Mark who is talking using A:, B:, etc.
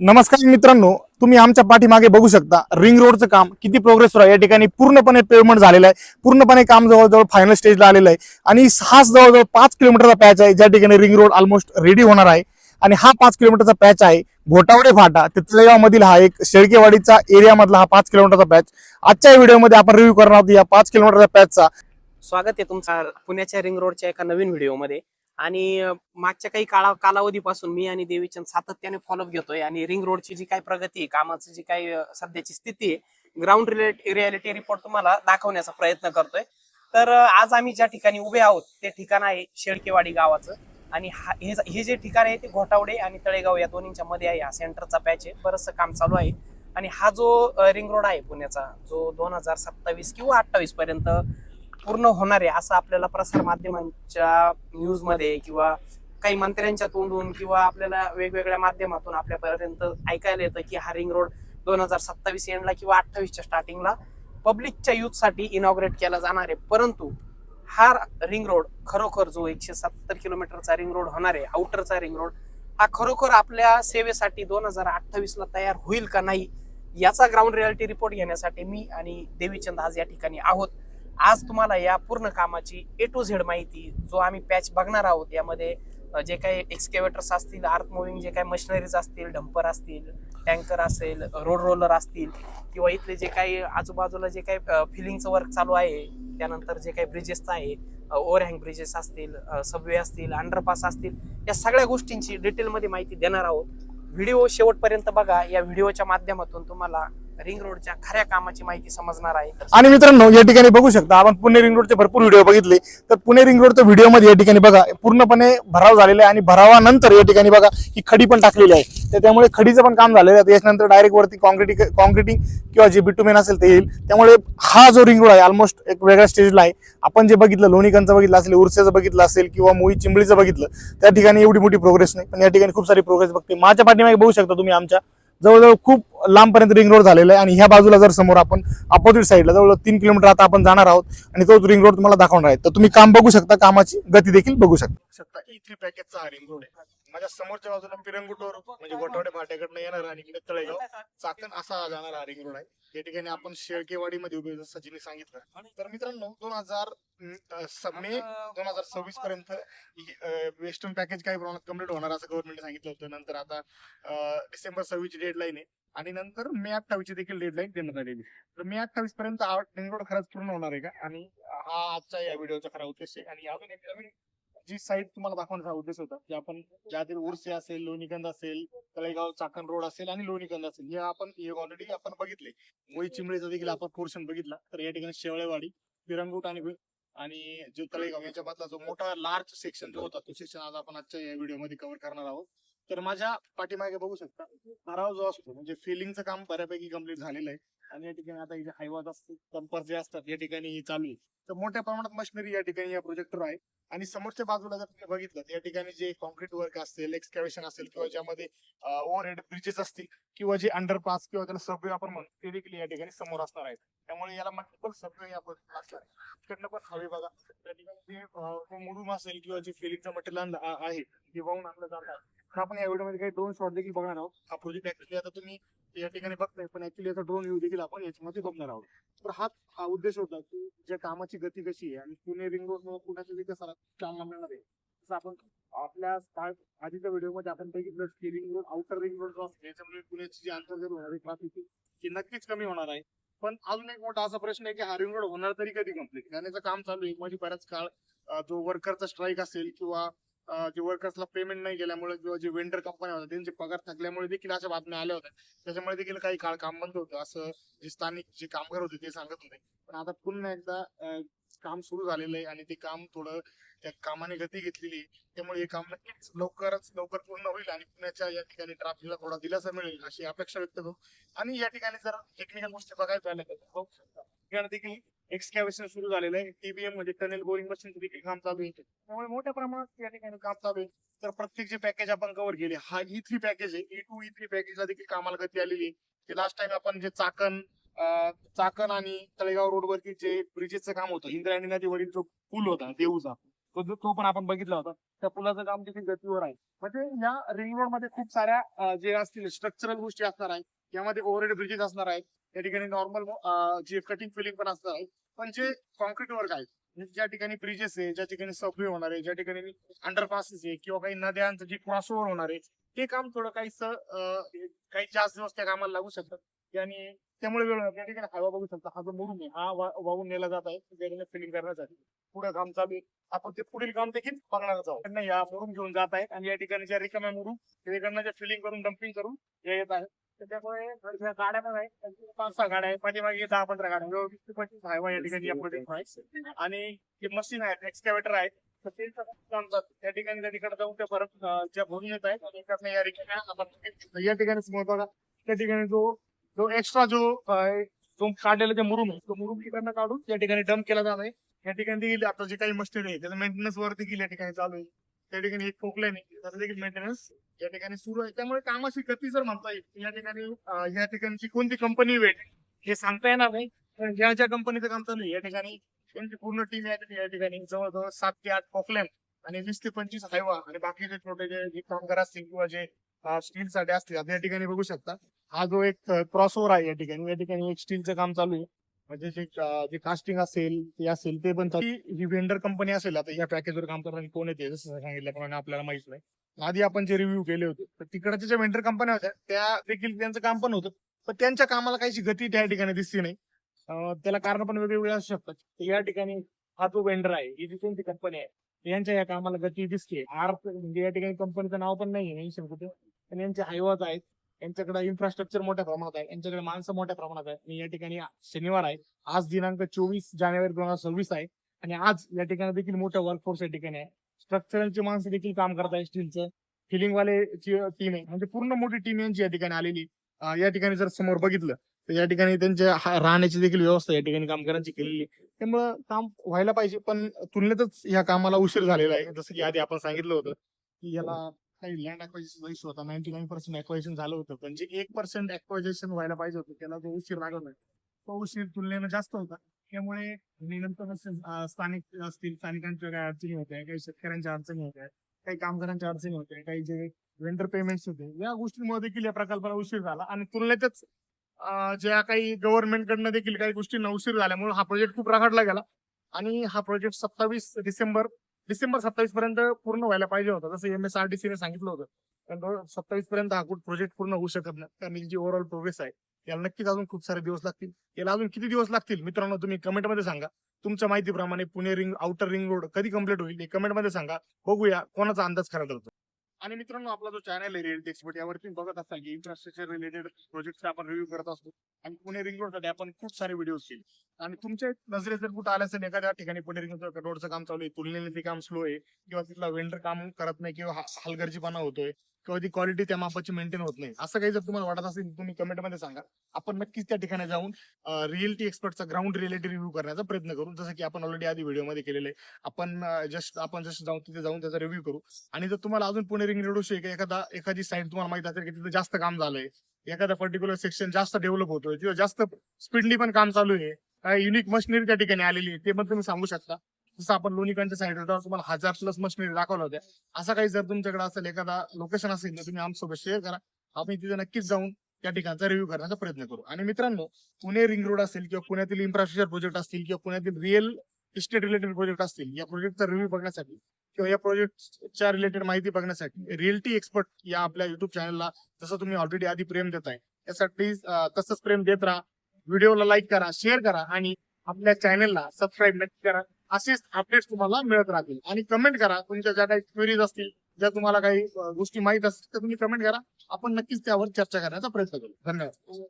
A: नमस्कार मित्रांनो तुम्ही आमच्या पाठीमागे बघू शकता रिंग रोडचं काम किती प्रोग्रेस आहे. या ठिकाणी पूर्णपणे पेमेंट झालेलं आहे. पूर्णपणे काम जवळजवळ फायनल स्टेजला आलेलं आहे. आणि हाच जवळजवळ पाच किलोमीटरचा पॅच आहे. ज्या ठिकाणी रिंग रोड ऑलमोस्ट रेडी होणार आहे. आणि हा पाच किलोमीटरचा पॅच आहे घोटावडे फाटा. तिथल्यामधील हा एक शेळकेवाडीचा एरिया मधला हा पाच किलोमीटरचा पॅच आजच्या व्हिडिओमध्ये आपण रिव्ह्यू करणार आहोत या पाच किलोमीटरच्या पॅचचा
B: स्वागत आहे तुमचा पुण्याच्या रिंग रोडच्या एका नवीन व्हिडिओमध्ये आणि मागच्या काही काळा कालावधीपासून मी आणि देवीचंद सातत्याने फॉलोअप घेतोय आणि रिंग रोडची जी काही प्रगती आहे कामाची जी काही सध्याची स्थिती आहे ग्राउंड रियालिटी रिपोर्ट तुम्हाला दाखवण्याचा प्रयत्न करतोय. तर आज आम्ही ज्या ठिकाणी उभे आहोत ते ठिकाण आहे शेळकेवाडी गावाचं. आणि हा- हे हे जे ठिकाण आहे ते घोटावडे आणि तळेगाव या दोन्हीच्या मध्ये आहे हा सेंटरचा पॅच आहे. बरंचसं काम चालू आहे. आणि हा जो रिंग रोड आहे पुण्याचा जो दोन हजार सत्तावीस किंवा अठ्ठावीस पर्यंत पूर्ण होणार आहे असं आपल्याला प्रसार माध्यमांच्या न्यूजमध्ये किंवा काही मंत्र्यांच्या तोंडून किंवा आपल्याला वेगवेगळ्या माध्यमातून आपल्यापर्यंत ऐकायला येतं की हा रिंग रोड दोन हजार सत्तावीस एंडला किंवा अठ्ठावीसच्या स्टार्टिंगला पब्लिकच्या यूजसाठी इनॉग्रेट केला जाणार आहे. परंतु हा रिंग रोड खरोखर जो एकशे सत्तर किलोमीटरचा रिंग रोड होणार आहे आउटरचा रिंग रोड हा खरोखर आपल्या सेवेसाठी दोन हजार अठ्ठावीस ला तयार होईल का नाही याचा ग्राउंड रियालिटी रिपोर्ट घेण्यासाठी मी आणि देवीचंद आज या ठिकाणी आहोत. आज तुम्हाला या पूर्ण कामाची ए टू झेड माहिती जो आम्ही पॅच बघणार आहोत यामध्ये जे काही एक्सकेवेटर्स असतील आर्थ मुव्हिंग जे काही मशिनरीज असतील डंपर असतील टँकर असेल रोड रोलर असतील किंवा इथले जे काही आजूबाजूला जे काही फिलिंगचं वर्क चालू आहे त्यानंतर जे काही ब्रिजेसचं आहे ओव्हरहँग ब्रिजेस असतील सबवे असतील अंडरपास असतील या सगळ्या गोष्टींची डिटेलमध्ये माहिती देणार आहोत. व्हिडिओ शेवटपर्यंत बघा या व्हिडिओच्या माध्यमातून तुम्हाला रिंग रोडच्या खऱ्या कामाची माहिती समजणार आहे.
A: आणि मित्रांनो या ठिकाणी बघू शकता आपण पुणे रिंग रोडचे भरपूर व्हिडिओ बघितले. तर पुणे रिंग रोडच्या व्हिडिओमध्ये या ठिकाणी बघा पूर्णपणे भराव झालेला आहे आणि भरावानंतर या ठिकाणी बघा ही खडी पण टाकलेली आहे. तर त्यामुळे खडीचं पण काम झालेलं आहे. याच्यानंतर डायरेक्ट वरती कॉन्क्रिटिंग कॉन्क्रिटिंग किंवा जे बिटुमेन असेल ते येईल. त्यामुळे हा जो रिंग रोड आहे ऑलमोस्ट एक वेगळ्या स्टेजला आहे. आपण जे बघितलं लोणीकंचं बघितलं असेल उरसेचं बघितलं असेल किंवा मुई चिंबळीचं बघितलं त्या ठिकाणी एवढी मोठी प्रोग्रेस नाही. पण या ठिकाणी खूप सारी प्रोग्रेस बघते. माझ्या पाठीमागे बघू शकता तुम्ही आमच्या जवळजवळ खूप लांबपर्यंत रिंग रोड झालेला आहे आणि ह्या बाजूला जर समोर आपण अपोजिट साईडला जवळ तीन किलोमीटर आता आपण जाणार आहोत आणि तोच रिंग रोड तुम्हाला दाखवणार आहे. तर तुम्ही काम बघू शकता कामाची गती देखील बघू शकता. शकता. ई थ्री पॅकेजचा हा रिंग रोड आहे. माझ्या समोरच्या बाजूला पिरंगुटवर म्हणजे गोठवडे फाट्याकडनं येणार आणि इकडे तळेगाव. चाकण असा जाणार हा रिंग रोड आहे. या ठिकाणी आपण शेळकेवाडी मध्ये उभे जसं सचिनने सांगितलं. तर मित्रांनो दोन हजार मे दोन हजार सव्वीस पर्यंत वेस्टर्न पॅकेज काही प्रमाणात कंप्लीट होणार असं गव्हर्नमेंटने सांगितलं होतं. नंतर आता डिसेंबर सव्वीस ची डेडलाईन आहे. आणि नंतर मे अठ्ठावीस ची देखील डेडलाईन देण्यात आलेली. तर मे अठ्ठावीस पर्यंत रिंग रोड खरंच पूर्ण होणार आहे का? आणि हा आजच्या या व्हिडिओचा खरा उद्देश आहे. आणि अजून एक जी साईट तुम्हाला दाखवण्याचा उद्देश होता की आपण ज्यातील उर्से असेल लोणीकंद असेल तळेगाव चाकण रोड असेल आणि लोणीकंद असेल हे आपण हे ऑलरेडी आपण बघितले. मोई चिंबळीचा देखील आपण पोर्शन बघितला. तर या ठिकाणी शेवळेवाडी पिरंगुट आणि आणि जो तळेगाव यांच्या मधला जो मोठा लार्ज सेक्शन जो होता तो सेक्शन आज आपण आजच्या या व्हिडिओमध्ये कव्हर करणार आहोत. तर माझ्या पाठीमागे बघू शकता भराव जो असतो म्हणजे फिलिंगचं काम बऱ्यापैकी कंप्लीट झालेलं आहे. आणि या ठिकाणी आता इथे हायवाज असतात कंपर जे असतात या ठिकाणी ही चालू आहे. तर मोठ्या प्रमाणात मशिनरी या ठिकाणी या प्रोजेक्टर आहे. आणि समोरच्या बाजूला जर तुम्ही बघितलं या ठिकाणी जे कॉन्क्रीट वर्क असेल एक्सकॅव्हेशन असेल किंवा ज्यामध्ये ओव्हरहेड ब्रिजेस असतील किंवा जे अंडरपास किंवा त्याला सबवे आपण म्हणतो ते देखील या ठिकाणी समोर असणार आहेत. त्यामुळे याला मल्टिपल सबवे आपण असणार आहे. तिकडनं पण हवे बघा. त्या ठिकाणी जे अं, मुरुम असेल किंवा जे फिलिंगचं मटेरियल आहे ते वाहून आणलं जात आहे तर आपण या व्हिडिओमध्ये काही ड्रोन शॉट देखील बघणार आहोत. हा प्रोजेक्ट ऍक्च्युली आता तुम्ही या ठिकाणी बघताय पण ऍक्च्युली याचा ड्रोन व्ह्यू देखील आपण याच्यामध्ये बघणार आहोत. तर हा हा उद्देश होता की ज्या कामाची गती कशी आहे आणि पुणे रिंग रोड पुण्याच्या विकासाला चालना मिळणार आहे तसं आपण आपल्या स्टार्ट आधीच्या व्हिडिओमध्ये आपण बघितलं की ring road outer ring road जो असतो याच्यामुळे पुण्याची जी अंतर्गत होणारी ट्राफिक ती नक्कीच कमी होणार आहे. पण अजून एक मोठा असा प्रश्न आहे की हा रिंग रोड होणार तरी कधी कंप्लीट त्याचं काम चालू आहे. म्हणजे बराच काळ जो वर्करचा स्ट्राईक असेल किंवा जे वर्कर्सला पेमेंट नाही केल्यामुळे किंवा जे वेंडर कंपन्या होत्या त्यांचे पगार थकल्यामुळे देखील अशा बातम्या आल्या होत्या. त्याच्यामुळे देखील काही काळ काम बंद होतं. असं जे स्थानिक जे कामगार होते ते सांगत होते. पण आता पुन्हा एकदा काम सुरू झालेलं आहे आणि ते काम थोडं त्या कामाने गती घेतलेली त्यामुळे हे काम नक्कीच लवकरच लवकर पूर्ण होईल आणि पुण्याच्या या ठिकाणी ट्राफिकला थोडा दिलासा मिळेल अशी अपेक्षा व्यक्त करू. आणि या ठिकाणी जर टेक्निकल गोष्टी बघायचं झाल्या तर बघू शकता. देखील एक्सकॅव्हेशन सुरू झालेलं आहे. टीबीएम म्हणजे टनेल बोरिंग मशीन काम चालू आहे त्यामुळे मोठ्या प्रमाणात या ठिकाणी काम चालू आहे. तर प्रत्येक जे पॅकेज आपण कव्हर केले हा ई थ्री पॅकेज आहे. ई टू ई थ्री पॅकेजला देखील कामाला गती आलेली आहे. लास्ट टाइम आपण जे चाकण चाकण आणि तळेगाव रोड वरती जे ब्रिजेसचं काम होतं इंद्रायणी नदीवरील जो पूल होता देऊचा तो जो- तो पण आपण बघितला होता. त्या पुलाचं काम देखील गतीवर आहे. म्हणजे या रिंग रोडमध्ये खूप साऱ्या जे असतील स्ट्रक्चरल गोष्टी असणार आहेत यामध्ये ओव्हरहेड ब्रिजेस असणार आहेत. या ठिकाणी नॉर्मल जे कटिंग फिलिंग पण असणार आहे पण जे म्हणजे कॉन्क्रीट वर्क आहे ज्या ठिकाणी ब्रिजेस आहे ज्या ठिकाणी सबवे होणार आहे ज्या ठिकाणी अंडरपासेस आहे किंवा काही नद्यांचं जे क्रॉसओव्हर होणार आहे ते काम थोडं काही काही जास्त दिवस त्या कामाला लागू शकतात. आणि त्यामुळे वेळ या त्या ठिकाणी हवा बघू शकता. हा जो मुरुम आहे हा वाहून नेला जात आहे फिलिंग करण्यासाठी. पुढे काम चालू आहे. आपण ते पुढील काम देखील बघणार आहोत. त्यांना या मुरुम घेऊन जात आहेत. आणि या ठिकाणी ज्या रिकाम्या मुरुम तिकडनं फिलिंग करून डम्पिंग करून येत आहेत. त्याच्यामुळे गाड्या पण आहेत पाच सहा गाड्या आहेत पाठीमागे दहा पंधरा गाड्या वीस ते पंचवीस हायवा या ठिकाणी या आहे आणि जे मशीन आहेत एक्सकॅवेटर आहेत तर ते काम जातं. त्या ठिकाणी त्या ठिकाणी जाऊन ते परत ज्या भरून येत आहेत या ठिकाणी आपण या ठिकाणी समोर बघा त्या ठिकाणी जो जो एक्स्ट्रा जो जो काढलेला ते मुरुम आहे तो मुरुम तिकडनं काढून या ठिकाणी डम्प केला जात आहे. या ठिकाणी देखील आता जे काही मशीन आहे त्याचं मेंटेनन्स वरती देखील या ठिकाणी चालू आहे. त्या ठिकाणी एक नाही. त्याचा देखील मेंटेनन्स या ठिकाणी सुरू आहे. त्यामुळे कामाची गती जर म्हणता येईल या ठिकाणी या ठिकाणची कोणती कंपनी वेट हे सांगता येणार नाही. पण ज्या ज्या कंपनीचं काम चालू आहे या ठिकाणी त्यांची पूर्ण टीम आहे या ठिकाणी जवळजवळ सात ते आठ पोकलॅन आणि वीस ते पंचवीस हायवा आणि बाकीचे छोटे जे कामगार असतील किंवा जे स्टील साठी असतील या ठिकाणी बघू शकता. हा जो एक क्रॉस ओव्हर आहे या ठिकाणी. या ठिकाणी एक स्टीलचं काम चालू आहे. म्हणजे जे जे कास्टिंग असेल ते असेल ते पण ही वेंडर कंपनी असेल आता या पॅकेजवर काम करणारी कोण येते जसं सांगितल्याप्रमाणे आपल्याला माहीत नाही. आधी आपण जे रिव्ह्यू केले होते तर तिकडच्या ज्या वेंडर कंपन्या होत्या त्या देखील त्यांचं काम पण होतं. पण त्यांच्या कामाला काहीशी गती त्या ठिकाणी दिसली नाही. त्याला कारण पण वेगवेगळे असू शकतात. या ठिकाणी हा जो वेंडर आहे ही जी कोणती कंपनी आहे यांच्या या कामाला गती दिसते आर म्हणजे या ठिकाणी कंपनीचं नाव पण नाही कुठे पण यांचे हायवाज आहेत. यांच्याकडे इन्फ्रास्ट्रक्चर मोठ्या प्रमाणात आहे. यांच्याकडे माणसं मोठ्या प्रमाणात आहे. आणि या ठिकाणी शनिवार आहे. आज दिनांक चोवीस जानेवारी दोन हजार सव्वीस आहे. आणि आज या ठिकाणी देखील मोठा वर्कफोर्स या ठिकाणी आहे. स्ट्रक्चरलची माणसं देखील काम करत आहे स्टीलचं फिलिंग वाले टीम आहे. म्हणजे पूर्ण मोठी टीम यांची या ठिकाणी आलेली. या ठिकाणी जर समोर बघितलं तर या ठिकाणी त्यांच्या राहण्याची देखील व्यवस्था या ठिकाणी कामगारांची केलेली आहे. त्यामुळं काम व्हायला पाहिजे. पण तुलनेतच या कामाला उशीर झालेला आहे. जसं की आधी आपण सांगितलं होतं की याला काही लँड अक्वायजेशन इश्यू होता. नाईन्टी नाईन पर्सेंट अक्वायजेशन झालं होतं. पण जे एक पर्सेंट अक्वायजेशन व्हायला पाहिजे होतं त्याला जो उशीर लागला नाही. तो उशीर तुलनेनं जास्त होता. त्यामुळे नंतर स्थानिक असतील स्थानिकांच्या काही अडचणी होत्या काही शेतकऱ्यांच्या अडचणी होत्या काही कामगारांच्या अडचणी होत्या काही जे वेंडर पेमेंट्स होते या गोष्टींमुळे देखील या प्रकल्पाला उशीर झाला. आणि तुलनेतच ज्या काही गव्हर्नमेंटकडनं देखील काही गोष्टींना उशीर झाल्यामुळे हा प्रोजेक्ट खूप रखडला गेला. आणि हा प्रोजेक्ट सत्तावीस डिसेंबर डिसेंबर सत्तावीस पर्यंत पूर्ण व्हायला पाहिजे होता. जसं एम एस आर डी सीने सांगितलं होतं. कारण सत्तावीस पर्यंत हा प्रोजेक्ट पूर्ण होऊ शकत नाही. कारण जी ओव्हरऑल प्रोग्रेस आहे याला नक्कीच अजून खूप सारे दिवस लागतील. याला अजून किती दिवस लागतील? मित्रांनो तुम्ही कमेंटमध्ये सांगा. तुमच्या माहितीप्रमाणे Pune ring outer ring road कधी कंप्लीट होईल हे कमेंटमध्ये सांगा. बघूया कोणाचा अंदाज खरा ठरतो आणि मित्रांनो आपला जो चॅनल आहे रिअलिटी एक्सपर्ट यावरती बघत असाल की इन्फ्रास्ट्रक्चर रिलेटेड प्रोजेक्ट आपण रिव्ह्यू करत असतो. आणि पुणे रिंग रोडसाठी आपण खूप सारे व्हिडिओज केले. आणि तुमच्या नजरे जर कुठं आल्या असेल एखाद्या ठिकाणी पुणे रिंग रोडचं काम चालू आहे तुलनेने ते काम स्लो आहे किंवा तिथला वेंडर काम करत नाही किंवा हा- हलगर्जीपणा होतोय किंवा ती क्वालिटी त्या मापाची मेंटेन होत नाही. असं काही जर तुम्हाला वाटत असेल तर तुम्ही कमेंटमध्ये सांगा. आपण नक्कीच त्या ठिकाणी जाऊन रिअलिटी एक्सपर्टचा ग्राउंड रिअलिटी रिव्ह्यू करण्याचा प्रयत्न करू. जसं की आपण ऑलरेडी आधी व्हिडिओमध्ये केलेलं आहे. आपण जस्ट आपण जस्ट जाऊन तिथे जाऊन त्याचा रिव्ह्यू करू. आणि जर तुम्हाला अजून पुणे रिंग रोड एखादा एखादी साईड तुम्हाला माहीत असेल की तिथे जास्त काम झालंय. एखादा पर्टिक्युलर सेक्शन जास्त डेव्हलप होतोय. किंवा जास्त स्पीडली पण काम चालू आहे. काय युनिक मशिनरी त्या ठिकाणी आलेली आहे. ते पण तुम्ही सांगू शकता. जसं आपण लोणीकांच्या साईडवर तुम्हाला हजार प्लस मशिनरी दाखवल्या होत्या. असं काही जर तुमच्याकडे असेल एखादा लोकेशन असेल तर तुम्ही आमसोबत शेअर करा. आपण तिथे नक्कीच जाऊन त्या ठिकाणचा रिव्ह्यू करण्याचा प्रयत्न करू. आणि मित्रांनो पुणे रिंग रोड असेल किंवा पुण्यातील इन्फ्रास्ट्रक्चर प्रोजेक्ट असतील किंवा पुण्यातील रिअल इस्टेट रिलेटेड प्रोजेक्ट असतील या प्रोजेक्टचा रिव्ह्यू बघण्यासाठी किंवा या प्रोजेक्टच्या रिलेटेड माहिती बघण्यासाठी रिअल्टी एक्सपर्ट या आपल्या युट्यूब चॅनलला जसं तुम्ही ऑलरेडी आधी प्रेम देताय त्यासाठी तसंच प्रेम देत राहा. व्हिडिओला लाईक करा शेअर करा आणि आपल्या चॅनलला सबस्क्राईब नक्की करा. असेच अपडेट्स तुम्हाला मिळत राहतील. आणि कमेंट करा. तुमच्या ज्या काही क्वेरीज असतील ज्या तुम्हाला काही गोष्टी माहीत असतील तर तुम्ही कमेंट करा. आपण नक्कीच त्यावर चर्चा करण्याचा प्रयत्न करू. धन्यवाद.